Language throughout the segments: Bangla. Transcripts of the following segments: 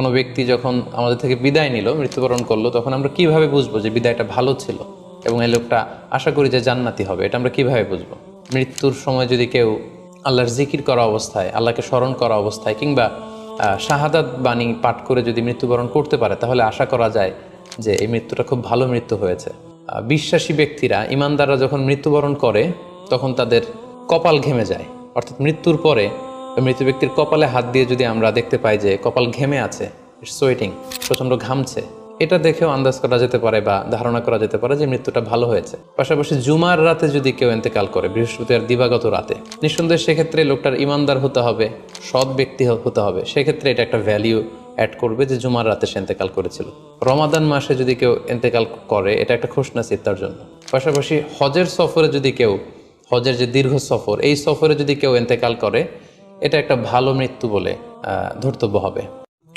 কোনো ব্যক্তি যখন আমাদের থেকে বিদায় নিল, মৃত্যুবরণ করল, তখন আমরা কীভাবে বুঝব যে বিদায়টা ভালো ছিল? এবং এই লোকটা আশা করি যে জান্নাতি হবে, এটা আমরা কীভাবে বুঝব? মৃত্যুর সময় যদি কেউ আল্লাহর জিকির করা অবস্থায়, আল্লাহকে স্মরণ করা অবস্থায়, কিংবা শাহাদাত বাণী পাঠ করে যদি মৃত্যুবরণ করতে পারে, তাহলে আশা করা যায় যে এই মৃত্যুটা খুব ভালো মৃত্যু হয়েছে। বিশ্বাসী ব্যক্তিরা, ইমানদাররা যখন মৃত্যুবরণ করে, তখন তাদের কপাল ঘেমে যায়। অর্থাৎ মৃত্যুর পরে মৃত ব্যক্তির কপালে হাত দিয়ে যদি আমরা দেখতে পাই যে কপাল ঘেমে আছে সোয়েটিং প্রচণ্ড ঘামছে, এটা দেখেও আন্দাজ করা যেতে পারে বা ধারণা করা যেতে পারে যে মৃত্যুটা ভালো হয়েছে। পাশাপাশি জুমার রাতে যদি কেউ এতেকাল করে বৃহস্পতিবার দিবাগত রাতে, নিঃসন্দেহে সেক্ষেত্রে লোকটার ইমানদার হতে হবে, সৎ ব্যক্তি হতে হবে। সেক্ষেত্রে এটা একটা ভ্যালিউ অ্যাড করবে যে জুমার রাতে সে এতেকাল করেছিল। রমাদান মাসে যদি কেউ এতেকাল করে, এটা একটা খুশনাসিদ তার জন্য। পাশাপাশি হজের সফরে যদি কেউ, হজের যে দীর্ঘ সফর, এই সফরে যদি কেউ এতেকাল করে এটা একটা ভালো মৃত্যু বলে ধর্তব্য হবে।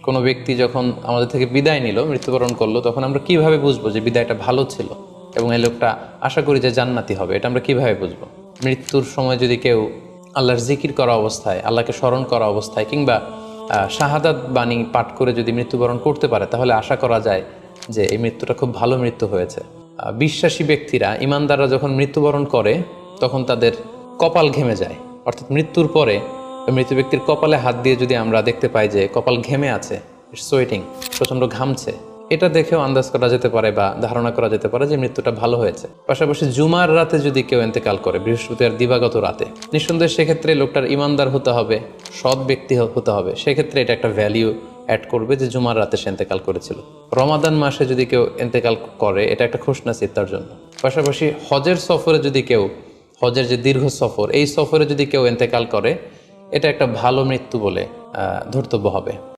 কোনো ব্যক্তি যখন আমাদের থেকে বিদায় নিল, মৃত্যুবরণ করল, তখন আমরা কীভাবে বুঝব যে বিদায়টা ভালো ছিল? এবং এই লোকটা আশা করি যে জান্নাতি হবে, এটা আমরা কীভাবে বুঝব? মৃত্যুর সময় যদি কেউ আল্লাহর জিকির করা অবস্থায়, আল্লাহকে স্মরণ করা অবস্থায়, কিংবা শাহাদাত বাণী পাঠ করে যদি মৃত্যুবরণ করতে পারে, তাহলে আশা করা যায় যে এই মৃত্যুটা খুব ভালো মৃত্যু হয়েছে। বিশ্বাসী ব্যক্তিরা, ইমানদাররা যখন মৃত্যুবরণ করে, তখন তাদের কপাল ঘেমে যায়। অর্থাৎ মৃত্যুর পরে মৃত ব্যক্তির কপালে হাত দিয়ে যদি আমরা দেখতে পাই যে কপাল ঘেমে আছে সোয়েটিং প্রচণ্ড ঘামছে, এটা দেখেও আন্দাজ করা যেতে পারে বা ধারণা করা যেতে পারে যে মৃত্যুটা ভালো হয়েছে। পাশাপাশি জুমার রাতে যদি কেউ এতেকাল করে, বৃহস্পতিবার দিবাগত রাতে, নিঃসন্দেহে সেক্ষেত্রে লোকটার ইমানদার হতে হবে, সৎ ব্যক্তি হতে হবে। সেক্ষেত্রে এটা একটা ভ্যালিউ অ্যাড করবে যে জুমার রাতে সে এতেকাল করেছিল। রমাদান মাসে যদি কেউ এতেকাল করে, এটা একটা খুশনাসিদ তার জন্য। পাশাপাশি হজের সফরে যদি কেউ, হজের যে দীর্ঘ সফর, এই সফরে যদি কেউ এতেকাল করে এটা একটা ভালো মৃত্যু বলে ধর্তব্য হবে।